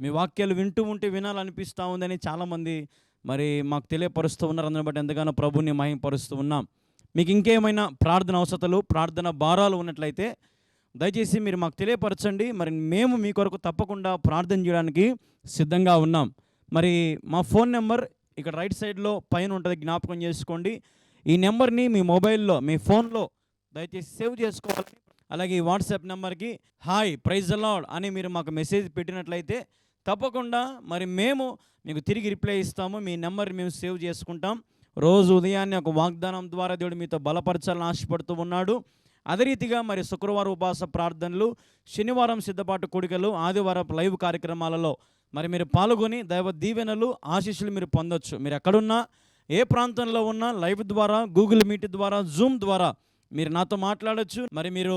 మీ వాక్యాలు వింటూ ఉంటే వినాలనిపిస్తూ ఉందని చాలామంది మరి మాకు తెలియపరుస్తూ ఉన్నారు. అందుని బట్టి ఎంతగానో ప్రభుని మహింపరుస్తూ ఉన్నాం. మీకు ఇంకేమైనా ప్రార్థన అవసరతలు ప్రార్థన భారాలు ఉన్నట్లయితే దయచేసి మీరు మాకు తెలియపరచండి. మరి మేము మీ కొరకు తప్పకుండా ప్రార్థన చేయడానికి సిద్ధంగా ఉన్నాం. మరి మా ఫోన్ నెంబర్ ఇక్కడ రైట్ సైడ్లో పైన ఉంటుంది జ్ఞాపకం చేసుకోండి. ఈ నెంబర్ని మీ మొబైల్లో మీ ఫోన్లో దయచేసి సేవ్ చేసుకోవాలి. అలాగే ఈ వాట్సాప్ నెంబర్కి హాయ్ ప్రైజ్ అలాడ్ అని మీరు మాకు మెసేజ్ పెట్టినట్లయితే తప్పకుండా మరి మేము మీకు తిరిగి రిప్లై ఇస్తాము. మీ నెంబర్ మేము సేవ్ చేసుకుంటాం. రోజు ఉదయాన్నే ఒక వాగ్దానం ద్వారా దేవుడు మీతో బలపరచాలని ఆశపడుతూ ఉన్నాడు. అదే రీతిగా మరి శుక్రవారం ఉపవాస ప్రార్థనలు శనివారం సిద్ధపాటు కూడికలు ఆదివారం లైవ్ కార్యక్రమాలలో మరి మీరు పాల్గొని దైవ దీవెనలు ఆశీస్సులు మీరు పొందొచ్చు. మీరు ఎక్కడున్నా ఏ ప్రాంతంలో ఉన్నా లైవ్ ద్వారా గూగుల్ మీట్ ద్వారా జూమ్ ద్వారా మీరు నాతో మాట్లాడచ్చు. మరి మీరు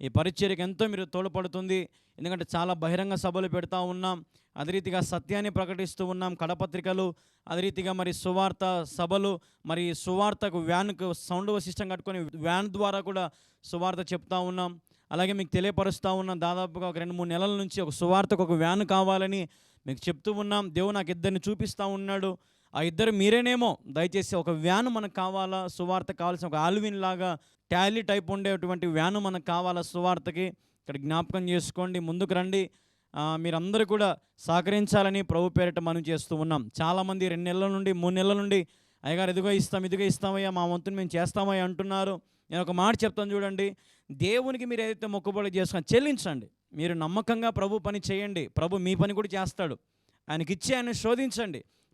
ఈ పరిచర్యకు ఎంతో మీరు తోడ్పడుతుంది. ఎందుకంటే చాలా బహిరంగ సభలు పెడతా ఉన్నాం. అదే రీతిగా సత్యాన్ని ప్రకటిస్తూ ఉన్నాం. కడపత్రికలు అదే రీతిగా మరి సువార్త సభలు మరి సువార్తకు వ్యాన్కు సౌండ్ సిస్టమ్ కట్టుకొని వ్యాన్ ద్వారా కూడా సువార్త చెప్తా ఉన్నాం. అలాగే మీకు తెలియపరుస్తూ ఉన్నాం. దాదాపుగా ఒక రెండు మూడు నెలల నుంచి ఒక సువార్తకు ఒక వ్యాన్ కావాలని మీకు చెప్తూ ఉన్నాం. దేవుడు నాకు ఇద్దరిని చూపిస్తూ ఉన్నాడు. ఆ ఇద్దరు మీరేనేమో దయచేసి ఒక వ్యాన్ మనకు కావాలా? సువార్త కావాల్సిన ఒక ఆల్విన్ లాగా టాలీ టైప్ ఉండేటువంటి వ్యాను మనకు కావాలా సువార్తకి? ఇక్కడ జ్ఞాపకం చేసుకోండి ముందుకు రండి. మీరందరూ కూడా సహకరించాలని ప్రభు పేరిట మనం చేస్తూ ఉన్నాం. చాలామంది రెండు నెలల నుండి మూడు నెలల నుండి అయ్యగారు ఇదిగో ఇస్తాం ఇదిగో ఇస్తామయ్యా మా వంతుని మేము చేస్తామయ్యా అంటున్నారు. నేను ఒక మాట చెప్తాను చూడండి. దేవునికి మీరు ఏదైతే మొక్కుబడి చేసుకొని చెల్లించండి. మీరు నమ్మకంగా ప్రభు పని చేయండి. ప్రభు మీ పని కూడా చేస్తాడు. ఆయనకిచ్చి ఆయన శోధించండి.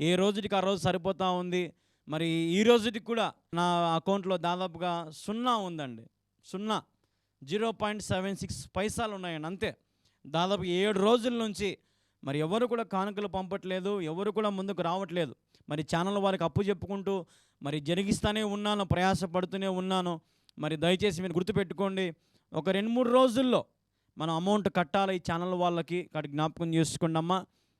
ఏ రోజుకి ఆ రోజు సరిపోతూ ఉంది? మరి ఈ రోజుకి కూడా నా అకౌంట్లో దాదాపుగా సున్నా ఉందండి. సున్నా. జీరో పాయింట్ సెవెన్ సిక్స్ పైసాలు ఉన్నాయండి అంతే. దాదాపు ఏడు రోజుల నుంచి మరి ఎవరు కూడా కానుకలు పంపట్లేదు ఎవరు కూడా ముందుకు రావట్లేదు. మరి ఛానల్ వారికి అప్పు చెప్పుకుంటూ మరి జరిగిస్తూనే ఉన్నాను ప్రయాసపడుతూనే ఉన్నాను. మరి దయచేసి మీరు గుర్తుపెట్టుకోండి ఒక రెండు మూడు రోజుల్లో మనం అమౌంట్ కట్టాలి ఈ ఛానల్ వాళ్ళకి. కాటి జ్ఞాపకం చేసుకోండి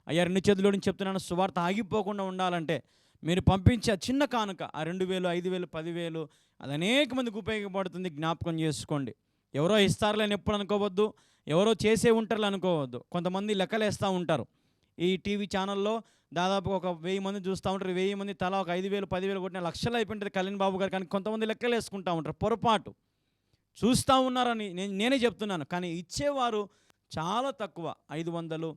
అయ్యా రెండు చేతులు నుంచి చెప్తున్నాను సువార్త ఆగిపోకుండా ఉండాలంటే మీరు పంపించే చిన్న కానుక ఆ రెండు వేలు ఐదు వేలు పదివేలు అది అనేక మందికి ఉపయోగపడుతుంది జ్ఞాపకం చేసుకోండి. ఎవరో ఇస్తారులేని ఎప్పుడు అనుకోవద్దు ఎవరో చేసే ఉంటారు అనుకోవద్దు. కొంతమంది లెక్కలేస్తూ ఉంటారు. ఈ టీవీ ఛానల్లో దాదాపు ఒక వెయ్యి మంది చూస్తూ ఉంటారు. వెయ్యి మంది తలా ఒక ఐదు వేలు పదివేలు కొట్టిన లక్షలు అయిపోయింటుంది కళ్యాణ్ బాబు గారు. కానీ కొంతమంది లెక్కలు వేసుకుంటూ ఉంటారు. పొరపాటు. చూస్తూ ఉన్నారని నేను నేనే చెప్తున్నాను. కానీ ఇచ్చేవారు చాలా తక్కువ. ఐదు వందలు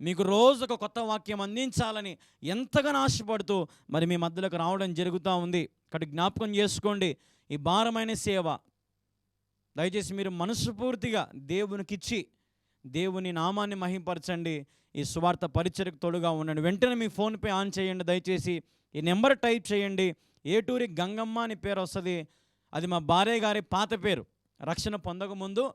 మీకు రోజు ఒక కొత్త వాక్యం అందించాలని ఎంతగానో ఆశపడుతూ మరి మీ మధ్యలోకి రావడం జరుగుతూ ఉంది. కాబట్టి జ్ఞాపకం చేసుకోండి. ఈ భారమైన సేవ దయచేసి మీరు మనస్ఫూర్తిగా దేవునికిచ్చి దేవుని నామాన్ని మహింపరచండి. ఈ సువార్త పరిచయకు తోడుగా ఉండండి. వెంటనే మీ ఫోన్పే ఆన్ చేయండి. దయచేసి ఈ నెంబర్ టైప్ చేయండి. ఏటూరి గంగమ్మ అని పేరు వస్తుంది. అది మా భార్య గారి పాత పేరు. రక్షణ పొందకముందు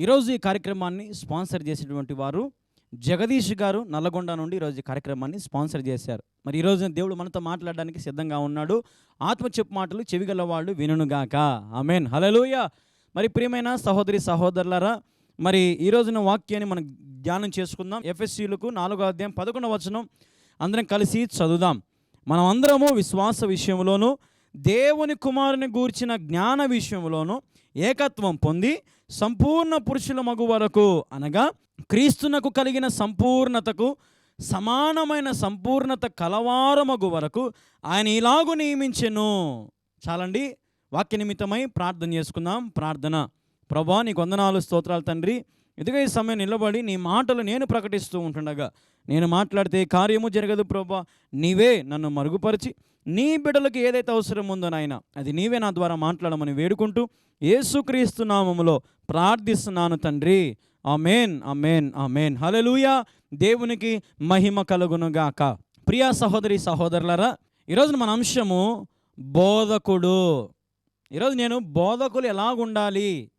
ఈరోజు ఈ కార్యక్రమాన్ని స్పాన్సర్ చేసినటువంటి వారు జగదీష్ గారు నల్లగొండ నుండి ఈరోజు ఈ కార్యక్రమాన్ని స్పాన్సర్ చేశారు. మరి ఈరోజు దేవుడు మనతో మాట్లాడడానికి సిద్ధంగా ఉన్నాడు. ఆత్మ చెప్పు మాటలు చెవిగల వాళ్ళు వినుగాక ఆమెన్. హలలుయ మరి ప్రియమైన సహోదరి సహోదరులరా మరి ఈ రోజున వాక్యాన్ని మనం ధ్యానం చేసుకుందాం. ఎఫ్ఎస్సీలకు నాలుగో అధ్యాయం పదకొండవ వచనం. అందరం కలిసి చదువుదాం. మనం అందరము విశ్వాస విషయంలోనూ దేవుని కుమారుని గూర్చిన జ్ఞాన విషయంలోనూ ఏకత్వం పొంది సంపూర్ణ పురుషుల మగు వరకు అనగా క్రీస్తునకు కలిగిన సంపూర్ణతకు సమానమైన సంపూర్ణత కలవారమగు వరకు ఆయన ఇలాగు నియమించెను. చాలండి వాక్య నిమిత్తమై ప్రార్థన చేసుకుందాం. ప్రార్థన. ప్రభా నీకు వందనాలు స్తోత్రాలు తండ్రి. ఇదిగో ఈ సమయం నిలబడి నీ మాటలు నేను ప్రకటిస్తూ ఉంటుండగా నేను మాట్లాడితే కార్యము జరగదు ప్రభా. నీవే నన్ను మరుగుపరిచి నీ బిడ్డలకు ఏదైతే అవసరం ఉందో నాయన అది నీవే నా ద్వారా మాట్లాడమని వేడుకుంటూ ఏసుక్రీస్తు నామములో ప్రార్థిస్తున్నాను తండ్రి. Amen amen amen. హలలుయా దేవునికి మహిమ కలుగునుగాక. ప్రియా సహోదరి సహోదరులరా ఈరోజు మన అంశము బోధకుడు. ఈరోజు నేను బోధకులు ఎలా ఉండాలి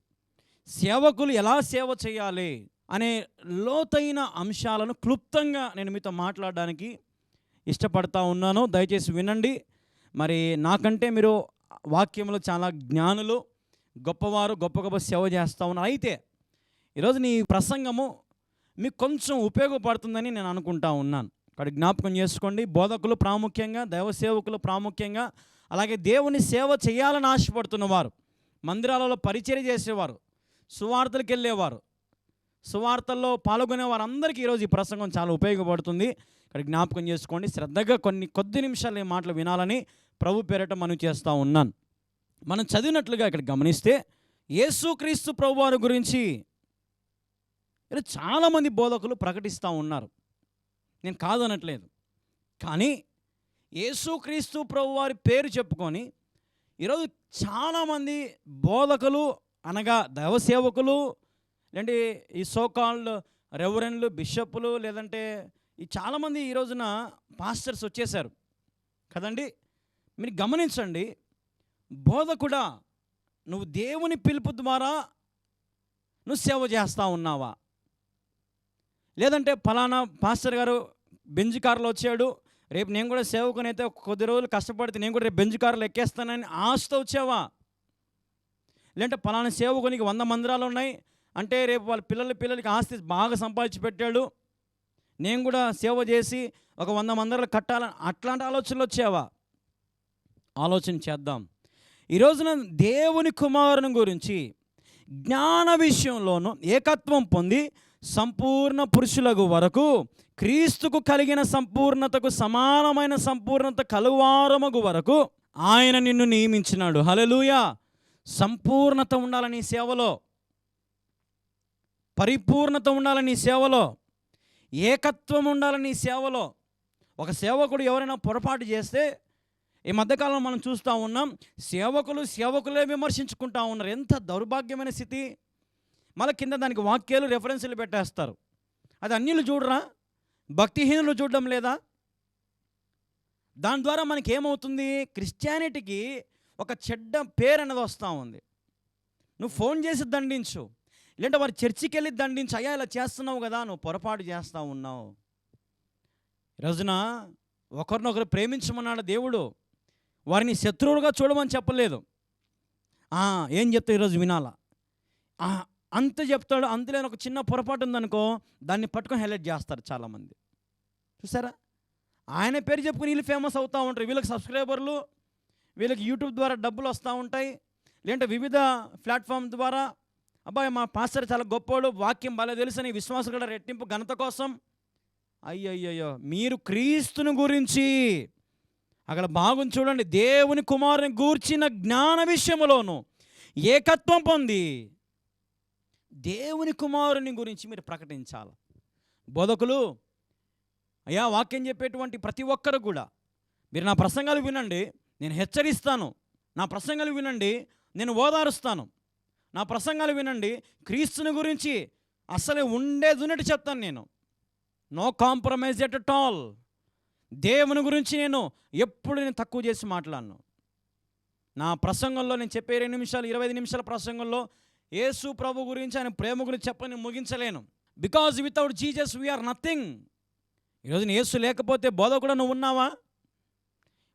సేవకులు ఎలా సేవ చేయాలి? అనే లోతైన అంశాలను క్లుప్తంగా నేను మీతో మాట్లాడడానికి ఇష్టపడతా ఉన్నాను. దయచేసి వినండి. మరి నాకంటే మీరు వాక్యంలో చాలా జ్ఞానులు గొప్పవారు గొప్ప గొప్ప సేవ చేస్తూ ఉన్నారు. అయితే ఈరోజు నీ ప్రసంగము మీకు కొంచెం ఉపయోగపడుతుందని నేను అనుకుంటా ఉన్నాను. ఇక్కడ జ్ఞాపకం చేసుకోండి. బోధకులు ప్రాముఖ్యంగా దైవ సేవకులు ప్రాముఖ్యంగా అలాగే దేవుని సేవ చేయాలని ఆశపడుతున్నవారు మందిరాలలో పరిచయం చేసేవారు సువార్తలకు వెళ్ళేవారు సువార్తల్లో పాల్గొనే వారందరికీ ఈరోజు ఈ ప్రసంగం చాలా ఉపయోగపడుతుంది. ఇక్కడ జ్ఞాపకం చేసుకోండి శ్రద్ధగా కొన్ని కొద్ది నిమిషాలు ఈ మాటలు వినాలని ప్రభు పేరట మనం చేస్తూ ఉన్నాను. మనం చదివినట్లుగా ఇక్కడ గమనిస్తే యేసుక్రీస్తు ప్రభు వారి గురించి చాలామంది బోధకులు ప్రకటిస్తూ ఉన్నారు. నేను కాదనట్లేదు. కానీ యేసుక్రీస్తు ప్రభు వారి పేరు చెప్పుకొని ఈరోజు చాలామంది బోధకులు అనగా దైవ సేవకులు లేదంటే ఈ సోకాల్డ్ రెవరెన్లు బిషప్లు లేదంటే ఈ చాలామంది ఈ రోజున పాస్టర్స్ వచ్చేసారు కదండి? మీరు గమనించండి బోధకుడా నువ్వు దేవుని పిలుపు ద్వారా నువ్వు సేవ చేస్తూ ఉన్నావా? లేదంటే ఫలానా పాస్టర్ గారు బెంజ్ కారులో వచ్చాడు రేపు నేను కూడా సేవకుని అయితే కొద్ది రోజులు కష్టపడితే నేను కూడా రేపు బెంచ్ కారులు ఎక్కేస్తానని ఆశతో వచ్చావా? లేదంటే పలానా సేవకునికి వంద మందిరాలు ఉన్నాయి అంటే రేపు వాళ్ళ పిల్లల పిల్లలకి ఆస్తి బాగా సంపాదించి పెట్టాడు. నేను కూడా సేవ చేసి ఒక వంద మందిరాలు కట్టాలని అట్లాంటి ఆలోచనలు వచ్చావా? ఆలోచన చేద్దాం. ఈరోజున దేవుని కుమారుని గురించి జ్ఞాన విషయంలోనూ ఏకత్వం పొంది సంపూర్ణ పురుషులకు వరకు క్రీస్తుకు కలిగిన సంపూర్ణతకు సమానమైన సంపూర్ణత కలువారమగు వరకు ఆయన నిన్ను నియమించినాడు. హలెలూయా సంపూర్ణత ఉండాలని సేవలో పరిపూర్ణత ఉండాలని సేవలో ఏకత్వం ఉండాలని సేవలో ఒక సేవకుడు ఎవరైనా పొరపాటు చేస్తే ఈ మధ్యకాలంలో మనం చూస్తూ ఉన్నాం సేవకులు సేవకులే విమర్శించుకుంటా ఉన్నారు. ఎంత దౌర్భాగ్యమైన స్థితి. మళ్ళీ కింద దానికి వాక్యాలు రెఫరెన్సులు పెట్టేస్తారు. అది అన్యులు చూడరా? భక్తిహీనులు చూడడం లేదా? దాని ద్వారా మనకి ఏమవుతుంది క్రిస్టియానిటీకి ఒక చెడ్డ పేరు అనేది వస్తూ ఉంది. నువ్వు ఫోన్ చేసి దండించు. లేదంటే వారి చర్చికి వెళ్ళి దండించి అయ్యా ఇలా చేస్తున్నావు కదా నువ్వు పొరపాటు చేస్తూ ఉన్నావు. రోజున ఒకరినొకరు ప్రేమించమన్నాడు దేవుడు. వారిని శత్రువులుగా చూడమని చెప్పలేదు. ఏం చెప్తా ఈరోజు వినాలా? అంత చెప్తాడు. అంతలేని ఒక చిన్న పొరపాటు ఉందనుకో దాన్ని పట్టుకొని హైలైట్ చేస్తారు చాలామంది. చూసారా? ఆయన పేరు చెప్పుకుని వీళ్ళు ఫేమస్ అవుతూ ఉంటారు. వీళ్ళకి సబ్స్క్రైబర్లు వీళ్ళకి యూట్యూబ్ ద్వారా డబ్బులు వస్తూ ఉంటాయి. లేదంటే వివిధ ప్లాట్ఫామ్ ద్వారా అబ్బాయి మా పాస్టర్ చాలా గొప్పోడు వాక్యం బాగా తెలుసని విశ్వాసం కూడా రెట్టింపు ఘనత కోసం. అయ్యయ్యో మీరు క్రీస్తుని గురించి అక్కడ బాగుంది చూడండి. దేవుని కుమారుని గూర్చిన జ్ఞాన విషయంలోను ఏకత్వం పొంది దేవుని కుమారుని గురించి మీరు ప్రకటించాలి. బోధకులు అయ్యా వాక్యం చెప్పేటువంటి ప్రతి ఒక్కరు కూడా మీరు నా ప్రసంగాలు వినండి నేను హెచ్చరిస్తాను. నా ప్రసంగాలు వినండి నేను ఓదారుస్తాను. నా ప్రసంగాలు వినండి. క్రీస్తుని గురించి అసలు ఉండేది ఉన్నట్టు చెప్తాను నేను. No compromise at at all దేవుని గురించి నేను ఎప్పుడు నేను తక్కువ చేసి మాట్లాడను. నా ప్రసంగంలో నేను చెప్పే ఇరవై నిమిషాలు ఇరవై ఐదు నిమిషాల ప్రసంగంలో యేసు ప్రభు గురించి ఆయన ప్రేమ గురించి చెప్పని ముగించలేను. Because without Jesus we are nothing ఈరోజు యేసు లేకపోతే బోధకుడు నువ్వు ఉన్నావా?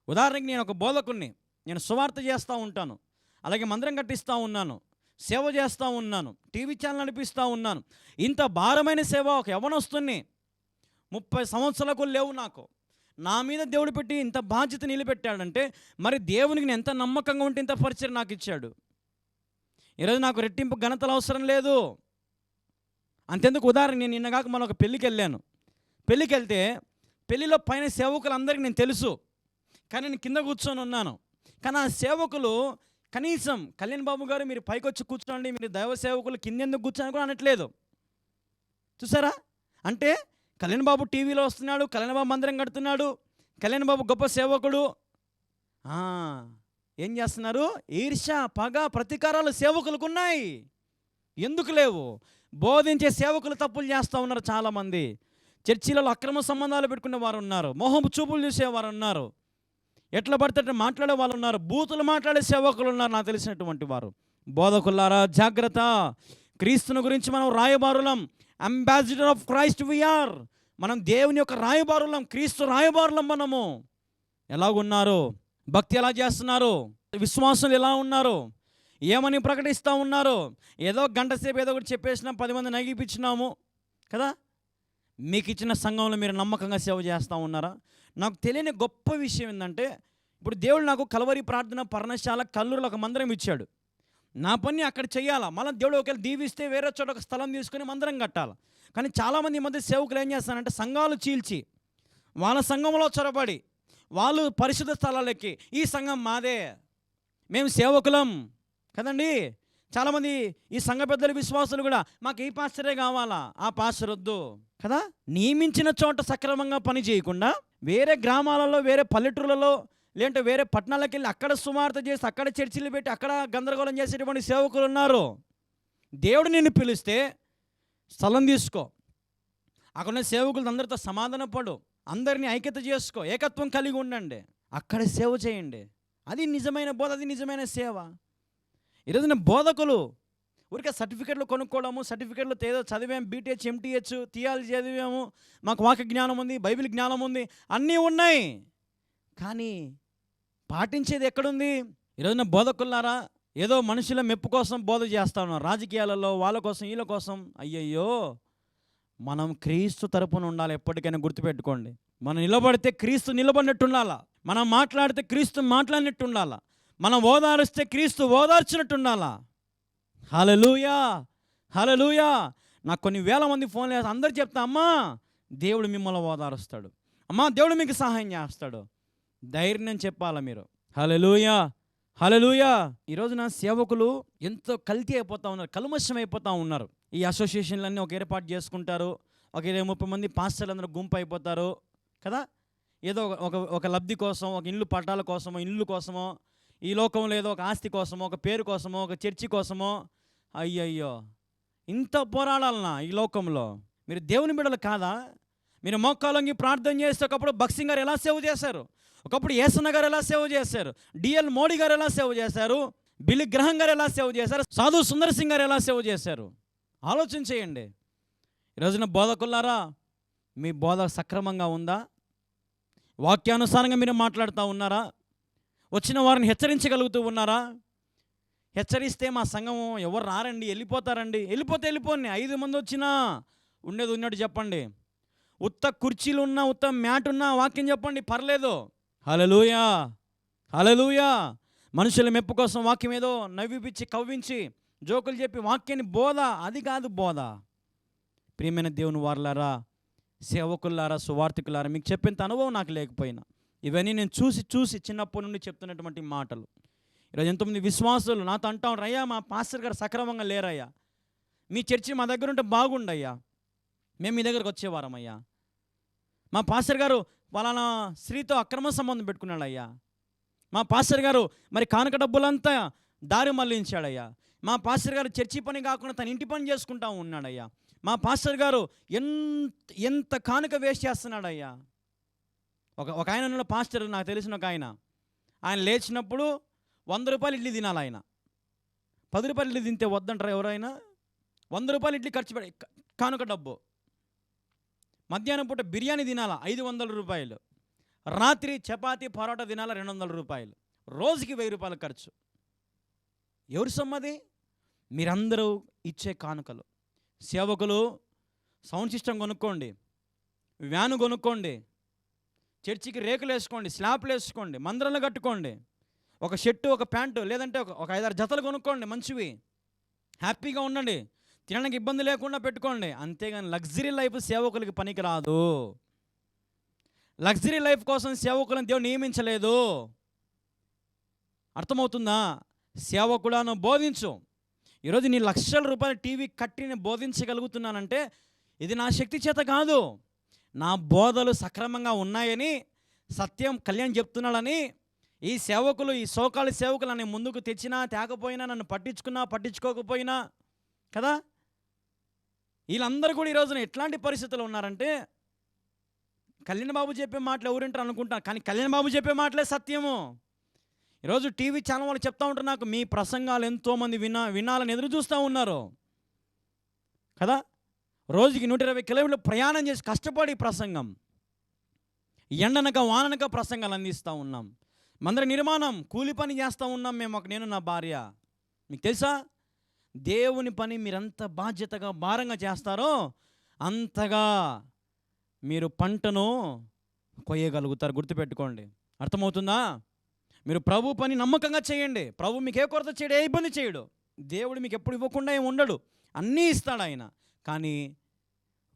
ఉదాహరణకి నేను ఒక బోధకుడిని నేను సువార్త చేస్తూ ఉంటాను. అలాగే మందిరం కట్టిస్తూ ఉన్నాను. సేవ చేస్తూ ఉన్నాను. టీవీ ఛానల్ నడిపిస్తూ ఉన్నాను. ఇంత భారమైన సేవ ఒక ఎవనొస్తుంది ముప్పై సంవత్సరాలకు లేవు నాకు. నా మీద దేవుడు పెట్టి ఇంత బాధ్యత నిలబెట్టాడంటే మరి దేవునికి నేను ఎంత నమ్మకంగా ఉంటే ఇంత పరిచయం నాకు ఇచ్చాడు. ఈరోజు నాకు రెట్టింపు ఘనతలు అవసరం లేదు. అంతెందుకు ఉదాహరణ నేను నిన్నగాక మన ఒక పెళ్ళికి వెళ్ళాను. పెళ్ళికి వెళ్తే పెళ్ళిలో పైన సేవకులందరికీ నేను తెలుసు. కానీ నేను కింద కూర్చొని ఉన్నాను. కానీ ఆ సేవకులు కనీసం కళ్యాణ్ బాబు గారు మీరు పైకి వచ్చి కూర్చోండి మీరు దైవ సేవకులు కింద ఎందుకు కూర్చొని కూడా అనట్లేదు. చూసారా? అంటే కళ్యాణ్ బాబు టీవీలో వస్తున్నాడు కళ్యాణ్ బాబు మందిరం కడుతున్నాడు కళ్యాణ్ బాబు గొప్ప సేవకుడు. ఏం చేస్తున్నారు? ఈర్ష పగ ప్రతీకారాలు సేవకులకు ఉన్నాయి ఎందుకు లేవు? బోధించే సేవకులు తప్పులు చేస్తూ ఉన్నారు చాలామంది. చర్చిలలో అక్రమ సంబంధాలు పెట్టుకునే వారు ఉన్నారు మొహం చూపులు చూసేవారు ఉన్నారు. ఎట్లా పడితే మాట్లాడే వాళ్ళు ఉన్నారు. బూతులు మాట్లాడే సేవకులు ఉన్నారు నాకు తెలిసినటువంటి వారు. బోధకులారా జాగ్రత్త. క్రీస్తుని గురించి మనం రాయబారులం. Ambassador of Christ we are మనం దేవుని యొక్క రాయబారులం క్రీస్తు రాయబారులం మనము. ఎలాగున్నారు? భక్తి ఎలా చేస్తున్నారు? విశ్వాసులు ఎలా ఉన్నారు? ఏమని ప్రకటిస్తూ ఉన్నారు? ఏదో గంట సేపు ఏదో ఒకటి చెప్పేసినా పది మంది నగిపించినాము కదా? మీకు ఇచ్చిన సంఘంలో మీరు నమ్మకంగా సేవ చేస్తూ ఉన్నారా? నాకు తెలియని గొప్ప విషయం ఏంటంటే ఇప్పుడు దేవుడు నాకు కలవరి ప్రార్థన పర్ణశాల కల్లూరులో ఒక మందిరం ఇచ్చాడు. నా పని అక్కడ చేయాలా మళ్ళీ దేవుడు ఒకవేళ దీవిస్తే వేరే చోట ఒక స్థలం తీసుకొని మందిరం కట్టాలి? కానీ చాలామంది ఈ మధ్య సేవకులు ఏం చేస్తారంటే సంఘాలు చీల్చి వాళ్ళ సంఘంలో చొరబడి వాళ్ళు పరిశుద్ధ స్థలాలకి ఈ సంఘం మాదే మేము సేవకులం కదండి? చాలామంది ఈ సంఘ పెద్దల విశ్వాసులు కూడా మాకు ఈ పాస్టరే కావాలా? ఆ పాస్టర్ వద్దు కదా? నియమించిన చోట సక్రమంగా పని చేయకుండా వేరే గ్రామాలలో వేరే పల్లెటూళ్ళలో లేదంటే వేరే పట్టణాలకు వెళ్ళి అక్కడ సుమార్త చేసి అక్కడ చర్చిలు పెట్టి అక్కడ గందరగోళం చేసేటువంటి సేవకులు ఉన్నారు. దేవుడు నిన్ను పిలిస్తే స్థలం తీసుకో. అక్కడ ఉన్న సేవకులు అందరితో సమాధాన పడు. అందరినీ ఐక్యత చేసుకో. ఏకత్వం కలిగి ఉండండి. అక్కడ సేవ చేయండి. అది నిజమైన బోధ అది నిజమైన సేవ. ఈరోజున బోధకులు ఊరికే సర్టిఫికెట్లు కొనుక్కోవడము సర్టిఫికెట్లు ఏదో చదివాము బీటీహెచ్ ఎంటీహెచ్ థియాలజీ చదివాము మాకు వాక్య జ్ఞానం ఉంది బైబిల్ జ్ఞానం ఉంది అన్నీ ఉన్నాయి. కానీ పాటించేది ఎక్కడుంది? ఈరోజున బోధకులారా ఏదో మనుషుల మెప్పు కోసం బోధ చేస్తా ఉన్నారు రాజకీయాలలో వాళ్ళ కోసం వీళ్ళ కోసం. అయ్యయ్యో మనం క్రీస్తు తరపున ఉండాలి ఎప్పటికైనా గుర్తుపెట్టుకోండి. మనం నిలబడితే క్రీస్తు నిలబడినట్టు ఉండాలా? మనం మాట్లాడితే క్రీస్తు మాట్లాడినట్టు ఉండాలా? మనం ఓదారిస్తే క్రీస్తు ఓదార్చినట్టు ఉండాలా? హలలుయా హలలుయా నాకు కొన్ని వేల మంది ఫోన్ చేసి అందరు చెప్తా అమ్మా దేవుడు మిమ్మల్ని ఓదారుస్తాడు. అమ్మా దేవుడు మీకు సహాయం చేస్తాడు. ధైర్యం చెప్పాలా మీరు? హలలుయా హలలుయా ఈరోజు నా సేవకులు ఎంతో కల్తీ అయిపోతా ఉన్నారు కల్మషం అయిపోతూ ఉన్నారు. ఈ అసోసియేషన్లన్నీ ఒక ఏర్పాటు చేసుకుంటారు. ఒక ఇరవై ముప్పై మంది పాస్టర్లు అందరూ గుంపు అయిపోతారు. కదా? ఏదో ఒక- ఒక ఒక లబ్ధి కోసం ఒక ఇల్లు పట్టాల కోసమో ఇల్లు కోసమో ఈ లోకంలో ఏదో ఒక ఆస్తి కోసమో ఒక పేరు కోసమో ఒక చర్చి కోసమో. అయ్యయ్యో. ఇంత పోరాడాలనా ఈ లోకంలో? మీరు దేవుని బిడలు కాదా? మీరు మోక్కాలొంగి ప్రార్థన చేస్తే ఒకప్పుడు బక్సింగ్ గారు ఎలా సేవ చేశారు? ఒకప్పుడు ఏసన్న గారు ఎలా సేవ చేశారు? డిఎల్ మోడీ గారు ఎలా సేవ చేశారు? బిల్లి గ్రహం గారు ఎలా సేవ చేశారు? సాధు సుందర్ సింగ్ గారు ఎలా సేవ చేశారు? ఆలోచన చేయండి. ఈరోజున బోధకుల్లారా మీ బోధ సక్రమంగా ఉందా? వాక్యానుసారంగా మీరు మాట్లాడుతూ ఉన్నారా? వచ్చిన వారిని హెచ్చరించగలుగుతూ ఉన్నారా? హెచ్చరిస్తే మా సంఘం ఎవరు రారండి వెళ్ళిపోతారండి. వెళ్ళిపోతే వెళ్ళిపోండి. ఐదు మంది వచ్చినా ఉండేది ఉన్నట్టు చెప్పండి. ఉత్త కుర్చీలు ఉన్నా ఉత్త మ్యాట్ ఉన్నా వాక్యం చెప్పండి. పర్లేదు. హలలుయా హలలుయా మనుషుల మెప్పు కోసం వాక్యం ఏదో నవ్విపించి కవ్వించి జోకులు చెప్పి వాక్యాన్ని బోధ. అది కాదు బోధ. ప్రియమైన దేవుని వారులారా సేవకులారా సువార్థికులారా మీకు చెప్పేంత అనుభవం నాకు లేకపోయినా ఇవన్నీ నేను చూసి చూసి చిన్నప్పటి నుండి చెప్తున్నటువంటి మాటలు. ఈరోజు ఎంతోమంది విశ్వాసులు నాతో అంటా అయ్యా మా పాస్టర్ గారు సక్రమంగా లేరయ్యా. మీ చర్చి మా దగ్గర ఉంటే బాగుండయ్యా. మేము మీ దగ్గరకు వచ్చేవారమయ్యా మా పాస్టర్ గారు పలానా స్త్రీతో అక్రమ సంబంధం పెట్టుకున్నాడయ్యా. మా పాస్టర్ గారు మరి కానుక డబ్బులంతా దారి మళ్ళించాడయ్యా మా పాస్టర్ గారు చర్చి పని కాకుండా తన ఇంటి పని చేసుకుంటా ఉన్నాడయ్యా. మా పాస్టర్ గారు ఎంత ఎంత కానుక వేస్ట్ చేస్తున్నాడయ్యా. ఒక ఒక ఆయన ఉన్నాడు పాస్టర్ నాకు తెలిసిన ఒక ఆయన. ఆయన లేచినప్పుడు వంద రూపాయలు ఇడ్లీ తినాలి ఆయన. పది రూపాయలు ఇడ్లీ తింటే వద్దంటారా ఎవరైనా? వంద రూపాయలు ఇడ్లీ ఖర్చు పెడ కానుక డబ్బు. మధ్యాహ్నం పూట బిర్యానీ తినాలా? ఐదు వందల రూపాయలు. రాత్రి చపాతీ పరోటా తినాలా? రెండు వందల రూపాయలు. రోజుకి వెయ్యి రూపాయలు ఖర్చు. ఎవరి సొమ్మది? మీరందరూ ఇచ్చే కానుకలు. సేవకులు సౌండ్ సిస్టమ్ కొనుక్కోండి. వ్యాను కొనుక్కోండి. చర్చికి రేకులు వేసుకోండి స్లాబ్లు వేసుకోండి మందిరాలు కట్టుకోండి. ఒక షర్టు ఒక ప్యాంటు లేదంటే ఒక ఒక ఐదారు జతలు కొనుక్కోండి మంచివి. హ్యాపీగా ఉండండి. తినడానికి ఇబ్బంది లేకుండా పెట్టుకోండి. అంతేగాని లగ్జరీ లైఫ్ సేవకులకి పనికి రాదు లగ్జరీ లైఫ్ కోసం సేవకులను దేవుడు నియమించలేదు. అర్థమవుతుందా? సేవకులను బోధించు. ఈరోజు నీ లక్షల రూపాయల టీవీ కట్టిని బోధించగలుగుతున్నానంటే ఇది నా శక్తి చేత కాదు. నా బోధలు సక్రమంగా ఉన్నాయని సత్యం కళ్యాణ్ చెప్తున్నాడని ఈ సేవకులు ఈ సోకాలు సేవకులు నన్ను ముందుకు తెచ్చినా తేకపోయినా నన్ను పట్టించుకున్నా పట్టించుకోకపోయినా కదా? వీళ్ళందరూ కూడా ఈ రోజున ఎట్లాంటి పరిస్థితులు ఉన్నారంటే కళ్యాణ్ బాబు చెప్పే మాటలు ఎవరింటారు అనుకుంటాను కానీ కళ్యాణ్ బాబు చెప్పే మాటలే సత్యము. ఈరోజు టీవీ ఛానల్ వాళ్ళు చెప్తా ఉంటారు నాకు మీ ప్రసంగాలు ఎంతోమంది వినా వినాలని ఎదురు చూస్తూ ఉన్నారు. కదా? రోజుకి నూట ఇరవై కిలోమీటర్లు ప్రయాణం చేసి కష్టపడి ప్రసంగం. ఎండనక వాననక ప్రసంగాలు అందిస్తూ ఉన్నాం. మందర నిర్మాణం కూలి పని చేస్తూ ఉన్నాం మేము ఒక నేను నా భార్య. మీకు తెలుసా? దేవుని పని మీరంత బాధ్యతగా భారంగా చేస్తారో అంతగా మీరు పంటను కొయ్యగలుగుతారు. గుర్తుపెట్టుకోండి. అర్థమవుతుందా? మీరు ప్రభు పని నమ్మకంగా చేయండి. ప్రభు మీకు ఏ కొరత చేయడు ఏ ఇబ్బంది చేయడు. దేవుడు మీకు ఎప్పుడు ఇవ్వకుండా ఏమి ఉండడు. అన్నీ ఇస్తాడు ఆయన. కానీ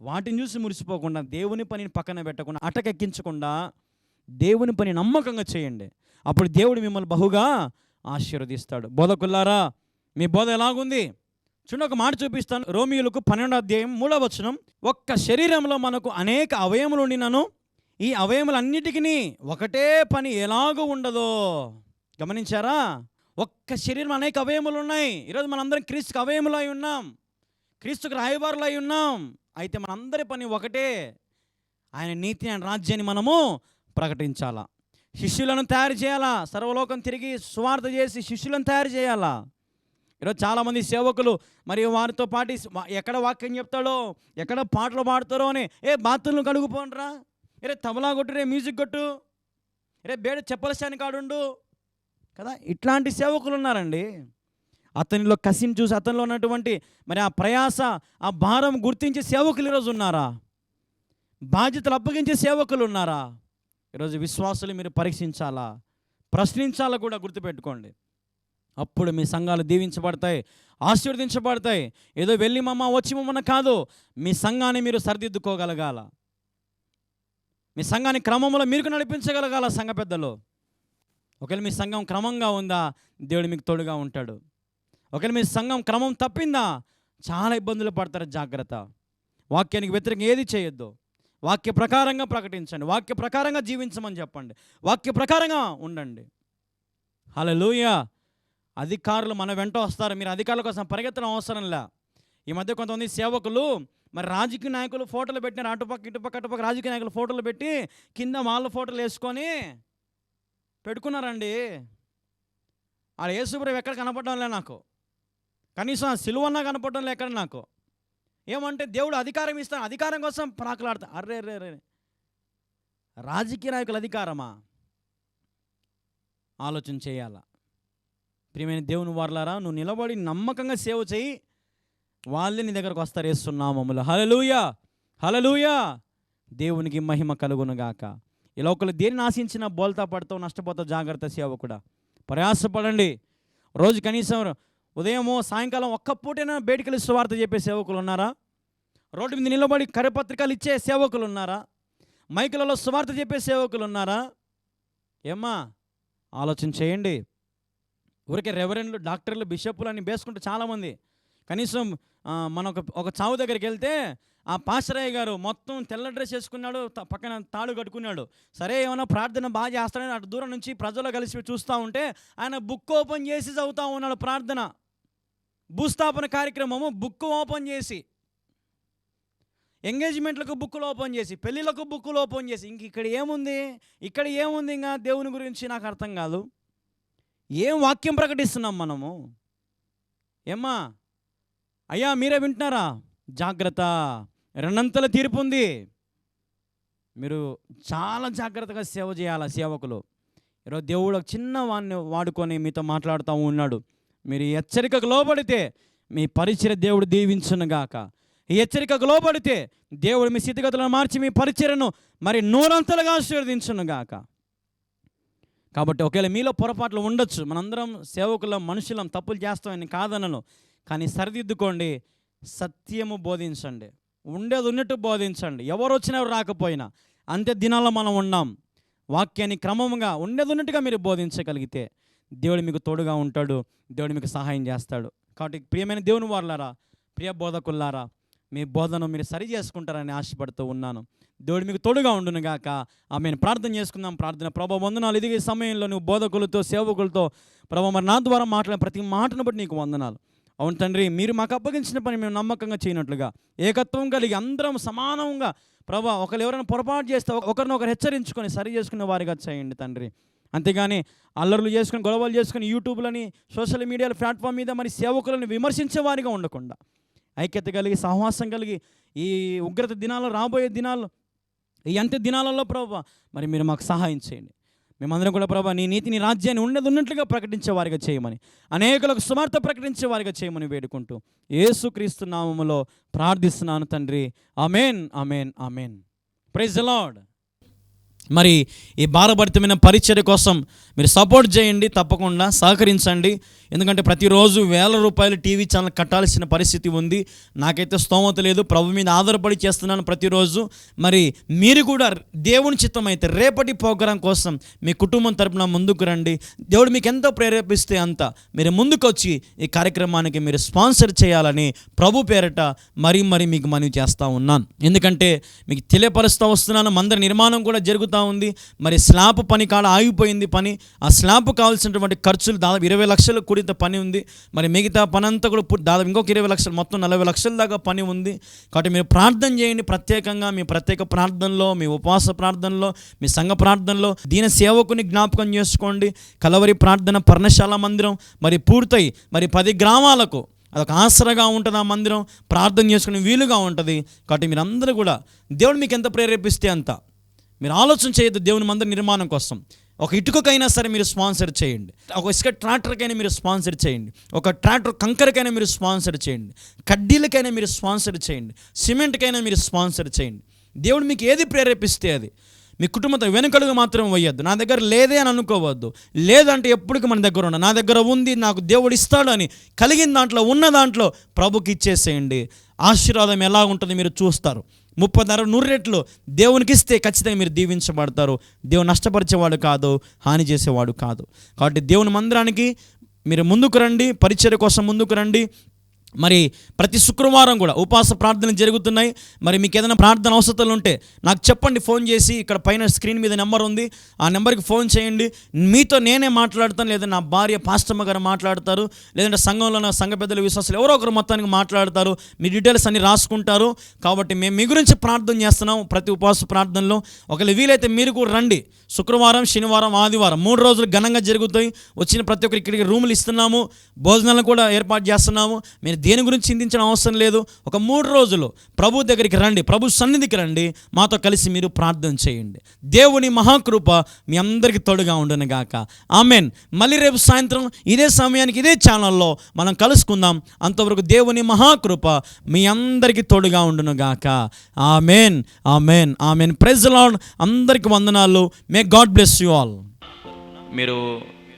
వాటిని చూసి మురిసిపోకుండా దేవుని పనిని పక్కన పెట్టకుండా అటకెక్కించకుండా దేవుని పని నమ్మకంగా చేయండి. అప్పుడు దేవుడు మిమ్మల్ని బహుగా ఆశీర్వదిస్తాడు. బోధకుల్లారా మీ బోధ ఎలాగుంది? చూడండి ఒక మాట చూపిస్తాను. రోమియులకు పన్నెండో అధ్యాయం మూడవ వచనం. ఒక్క శరీరంలో మనకు అనేక అవయములు ఉండినను ఈ అవయములన్నిటికీ ఒకటే పని ఎలాగూ ఉండదో. గమనించారా? ఒక్క శరీరం అనేక అవయములు ఉన్నాయి. ఈరోజు మనందరం క్రీస్తుకు అవయములు అయి ఉన్నాం. క్రీస్తుకు రాయబారులు అయి ఉన్నాం. అయితే మనందరి పని ఒకటే. ఆయన నీతి ఆయన రాజ్యాన్ని మనము ప్రకటించాలా. శిష్యులను తయారు చేయాలా. సర్వలోకం తిరిగి సువార్త చేసి శిష్యులను తయారు చేయాలా. ఈరోజు చాలామంది సేవకులు మరి వారితో పాటి ఎక్కడ వాక్యం చెప్తాడో ఎక్కడ పాటలు పాడతారో అని ఏ బాత్రూమ్లు కడుగుపోండ్రా. రే తబలా కొట్టు రే మ్యూజిక్ కొట్టు. రే బేడ చెప్పలసాని కాడుండు కదా ఇట్లాంటి సేవకులు ఉన్నారండి. అతనిలో కసిని చూసి అతనిలో ఉన్నటువంటి మరి ఆ ప్రయాస ఆ భారం గుర్తించే సేవకులు ఈరోజు ఉన్నారా? బాధ్యతలు అప్పగించే సేవకులు ఉన్నారా? ఈరోజు విశ్వాసులు మీరు పరీక్షించాలా? ప్రశ్నించాలా కూడా గుర్తుపెట్టుకోండి. అప్పుడు మీ సంఘాలు దీవించబడతాయి ఆశీర్వదించబడతాయి. ఏదో వెళ్ళి మమ్మ వచ్చి మమ్మన కాదు మీ సంఘాన్ని మీరు సరిదిద్దుకోగలగాల. మీ సంఘాన్ని క్రమంలో మీరు నడిపించగలగాల సంఘ పెద్దలు. ఒకవేళ మీ సంఘం క్రమంగా ఉందా దేవుడు మీకు తోడుగా ఉంటాడు. ఒకవేళ మీ సంఘం క్రమం తప్పిందా చాలా ఇబ్బందులు పడతారు జాగ్రత్త. వాక్యానికి వ్యతిరేకంగా ఏది చేయొద్దు. వాక్య ప్రకారంగా ప్రకటించండి. వాక్య ప్రకారంగా జీవించమని చెప్పండి. వాక్య ప్రకారంగా ఉండండి. హలోయ అధికారులు మన వెంట వస్తారు. మీరు అధికారుల కోసం పరిగెత్తడం అవసరంలే ఈ మధ్య కొంతమంది సేవకులు మరి రాజకీయ నాయకులు ఫోటోలు పెట్టినారు అటుపక్క ఇటుపక్క అటుపక్క రాజకీయ నాయకులు ఫోటోలు పెట్టి కింద వాళ్ళ ఫోటోలు వేసుకొని పెట్టుకున్నారండి. ఆ యేసుప్రభు ఎక్కడ కనపడడం లే నాకు. కనీసం ఆ సిలువన్నా కనపడడం లే నాకు? ఏమంటే దేవుడు అధికారం ఇస్తాను అధికారం కోసం ప్రాకులాడతా అర్రే రే రే రాజకీయ నాయకుల అధికారమా? ఆలోచన చేయాలా? ప్రియమైన దేవుని వారలారా నువ్వు నిలబడి నమ్మకంగా సేవ చేయి. వాళ్ళే నీ దగ్గరకు వస్తారు వేస్తున్నామములు హలలుయా హలలుయా దేవునికి మహిమ కలుగునుగాక ఇలా ఒకరు దేన్ని ఆశించిన బోల్తా పడతావు నష్టపోతావు జాగ్రత్త సేవ కూడా ప్రయాసపడండి. రోజు కనీసం ఉదయమో సాయంకాలం ఒక్క పూటైనా బయటికి సువార్త చెప్పే సేవకులు ఉన్నారా? రోడ్డు మీద నిలబడి కరపత్రికలు ఇచ్చే సేవకులు ఉన్నారా? మైకులలో సువార్త చెప్పే సేవకులు ఉన్నారా? ఏమ్మా ఆలోచన చేయండి. ఊరికే రెవరెండ్లు డాక్టర్లు బిషప్లు అని వేసుకుంటే చాలామంది. కనీసం మన ఒక ఒక చావు దగ్గరికి వెళ్తే ఆ పాస్టరయ్య గారు మొత్తం తెల్ల డ్రెస్ వేసుకున్నాడు పక్కన తాడు కట్టుకున్నాడు. సరే ఏమైనా ప్రార్థన బాగా చేస్తాడని అటు దూరం నుంచి ప్రజలు కలిసి చూస్తూ ఉంటే ఆయన బుక్ ఓపెన్ చేసి చదువుతూ ఉన్నాడు ప్రార్థన. భూస్థాపన కార్యక్రమము బుక్ ఓపెన్ చేసి ఎంగేజ్మెంట్లకు బుక్కులు ఓపెన్ చేసి పెళ్ళిళ్ళకు బుక్కులు ఓపెన్ చేసి ఇంక ఇక్కడ ఏముంది? ఇక్కడ ఏముంది ఇంకా దేవుని గురించి నాకు అర్థం కాదు. ఏం వాక్యం ప్రకటిస్తున్నాం మనము? ఏమ్మా? అయ్యా మీరే వింటున్నారా? జాగ్రత్త. రెండంతల తీర్పు ఉంది. మీరు చాలా జాగ్రత్తగా సేవ చేయాలి సేవకులు? ఈరోజు దేవుడు చిన్న వాడిని వాడుకొని మీతో మాట్లాడుతూ ఉన్నాడు. మీరు ఈ హెచ్చరికకు లోబడితే మీ పరిచయ దేవుడు దీవించునుగాక. ఈ హెచ్చరికకు లోబడితే దేవుడు మీ స్థితిగతులను మార్చి మీ పరిచయను మరి నూరంతలుగా ఆశీర్వదించునుగాక. కాబట్టి ఒకవేళ మీలో పొరపాట్లు ఉండొచ్చు మనందరం సేవకులం మనుషులం తప్పులు చేస్తామని కాదనను కానీ సరిదిద్దుకోండి సత్యము బోధించండి. ఉండేది ఉన్నట్టు బోధించండి. ఎవరు వచ్చినా ఎవరు రాకపోయినా అంతే దినాల్లో మనం ఉన్నాం. వాక్యాన్ని క్రమంగా ఉండేది ఉన్నట్టుగా మీరు బోధించగలిగితే దేవుడు మీకు తోడుగా ఉంటాడు దేవుడు మీకు సహాయం చేస్తాడు. కాబట్టి ప్రియమైన దేవుని వారులారా ప్రియ బోధకుల్లారా మీ బోధన మీరు సరి చేసుకుంటారని ఆశపడుతూ ఉన్నాను. దేవుడు మీకు తోడుగా ఉండునుగాక ఆమె ప్రార్థన చేసుకుందాం. ప్రార్థన. ప్రభా వందనాలు. ఇది సమయంలో నువ్వు బోధకులతో సేవకులతో ప్రభా మరి నా ద్వారా మాట్లాడిన ప్రతి మాటను బట్టి నీకు వందనాలు. అవును తండ్రి మీరు మాకు అప్పగించిన పని మేము నమ్మకంగా చేయనట్లుగా ఏకత్వం కలిగి అందరం సమానంగా ప్రభా ఒకరు ఎవరైనా పొరపాటు చేస్తే ఒకరినొకరు హెచ్చరించుకొని సరి చేసుకునే వారిగా చేయండి తండ్రి. అంతేగాని అల్లర్లు చేసుకుని గొడవలు చేసుకుని యూట్యూబ్లని సోషల్ మీడియాల ప్లాట్ఫామ్ మీద మరి సేవకులను విమర్శించే వారిగా ఉండకుండా ఐక్యత కలిగి సహవాసం కలిగి ఈ ఉగ్రత దినాల్లో రాబోయే దినాలు ఈ అంత్య దినాలలో ప్రభావ మరి మీరు మాకు సహాయం చేయండి. మేమందరం కూడా ప్రభా నీ నీతి నీ రాజ్యాన్ని ఉన్నది ఉన్నట్లుగా ప్రకటించే వారిగా చేయమని అనేకులకు సువార్త ప్రకటించే వారిగా చేయమని వేడుకుంటూ ఏసుక్రీస్తు నామములో ప్రార్థిస్తున్నాను తండ్రి. Amen amen amen praise Lord. మరి ఈ భారభరితమైన పరిచర్య కోసం మీరు సపోర్ట్ చేయండి తప్పకుండా సహకరించండి. ఎందుకంటే ప్రతిరోజు వేల రూపాయలు టీవీ ఛానల్ కట్టాల్సిన పరిస్థితి ఉంది. నాకైతే స్తోమత లేదు. ప్రభు మీద ఆధారపడి చేస్తున్నాను ప్రతిరోజు. మరి మీరు కూడా దేవుని చిత్తం అయితే రేపటి ప్రోగ్రాం కోసం మీ కుటుంబం తరపున ముందుకు రండి. దేవుడు మీకు ఎంతో ప్రేరేపిస్తే అంత. మీరు ముందుకు వచ్చి ఈ కార్యక్రమానికి మీరు స్పాన్సర్ చేయాలని ప్రభు పేరట మరీ మరీ మీకు మనవి చేస్తూ ఉన్నాను. ఎందుకంటే మీకు తెలియపరుస్తూ వస్తున్నాను. మందిర నిర్మాణం కూడా జరుగుతూ ఉంది. మరి స్లాబ్ పని కాడ ఆగిపోయింది పని. ఆ స్లాబ్ కావాల్సినటువంటి ఖర్చులు దాదాపు ఇరవై లక్షలు ఇప్పుడు ఇంత పని ఉంది. మరి మిగతా పని అంతా కూడా దాదాపు ఇంకొక ఇరవై లక్షలు మొత్తం నలభై లక్షల దాకా పని ఉంది. కాబట్టి మీరు ప్రార్థన చేయండి ప్రత్యేకంగా. మీ ప్రత్యేక ప్రార్థనలో మీ ఉపవాస ప్రార్థనలో మీ సంఘ ప్రార్థనలో దీని సేవకుని జ్ఞాపకం చేసుకోండి. కలవరి ప్రార్థన పర్ణశాల మందిరం మరి పూర్తయి మరి పది గ్రామాలకు అదొక ఆసరగా ఉంటుంది ఆ మందిరం. ప్రార్థన చేసుకునే వీలుగా ఉంటుంది. కాబట్టి మీరందరూ కూడా దేవుడు మీకు ఎంత ప్రేరేపిస్తే అంత. మీరు ఆలోచన చేయొద్దు దేవుని మందిర నిర్మాణం కోసం. ఒక ఇటుకకైనా సరే మీరు స్పాన్సర్ చేయండి. ఒక ఇసుక ట్రాక్టర్కైనా మీరు స్పాన్సర్ చేయండి. ఒక ట్రాక్టర్ కంకరకైనా మీరు స్పాన్సర్ చేయండి. కడ్డీలకైనా మీరు స్పాన్సర్ చేయండి. సిమెంట్కైనా మీరు స్పాన్సర్ చేయండి. దేవుడు మీకు ఏది ప్రేరేపిస్తే అది. మీ కుటుంబంతో వెనుకడుగు మాత్రం వేయద్దు. నా దగ్గర లేదే అని అనుకోవద్దు. లేదంటే ఎప్పటికీ మన దగ్గర ఉన్న నా దగ్గర ఉంది నాకు దేవుడు ఇస్తాడు అని కలిగిన దాంట్లో ఉన్న దాంట్లో ప్రభుకి ఇచ్చేసేయండి. ఆశీర్వాదం ఎలా ఉంటుంది మీరు చూస్తారు. ముప్పన్నర నూరు రెట్లు దేవునికి ఇస్తే ఖచ్చితంగా మీరు దీవించబడతారు. దేవుని నష్టపరిచేవాడు కాదు హాని చేసేవాడు కాదు. కాబట్టి దేవుని మందిరానికి మీరు ముందుకు రండి పరిచయ కోసం ముందుకు రండి మరి ప్రతి శుక్రవారం కూడా ఉపవాస ప్రార్థనలు జరుగుతున్నాయి. మరి మీకు ఏదైనా ప్రార్థన అవసరాలు ఉంటే నాకు చెప్పండి ఫోన్ చేసి ఇక్కడ పైన స్క్రీన్ మీద నెంబర్ ఉంది. ఆ నెంబర్కి ఫోన్ చేయండి. మీతో నేనే మాట్లాడతాను లేదా నా భార్య పాస్టమ్మ గారు మాట్లాడతారు లేదంటే సంఘంలో నా సంఘ పెద్దల విశ్వాసాలు ఎవరో ఒకరు మొత్తానికి మాట్లాడతారు. మీ డీటెయిల్స్ అన్ని రాసుకుంటారు. కాబట్టి మేము మీ గురించి ప్రార్థన చేస్తున్నాం ప్రతి ఉపవాస ప్రార్థనలో. ఒకవేళ వీలైతే మీరు కూడా రండి. శుక్రవారం శనివారం ఆదివారం మూడు రోజులు ఘనంగా జరుగుతాయి. వచ్చిన ప్రతి ఒక్కరికి ఇక్కడికి రూములు ఇస్తున్నాము. భోజనాలను కూడా ఏర్పాటు చేస్తున్నాము. మీరు దేని గురించి చింతించడం అవసరం లేదు. ఒక మూడు రోజులు ప్రభు దగ్గరికి రండి ప్రభు సన్నిధికి రండి మాతో కలిసి మీరు ప్రార్థన చేయండి. దేవుని మహాకృప మీ అందరికీ తోడుగా ఉండను గాక. ఆమెన్. మళ్ళీ రేపు సాయంత్రం ఇదే సమయానికి ఇదే ఛానల్లో మనం కలుసుకుందాం. అంతవరకు దేవుని మహాకృప మీ అందరికీ తోడుగా ఉండును గాక. Amen. Amen. Amen. Praise Lord అందరికి వందనాలు. May God bless you all. మీరు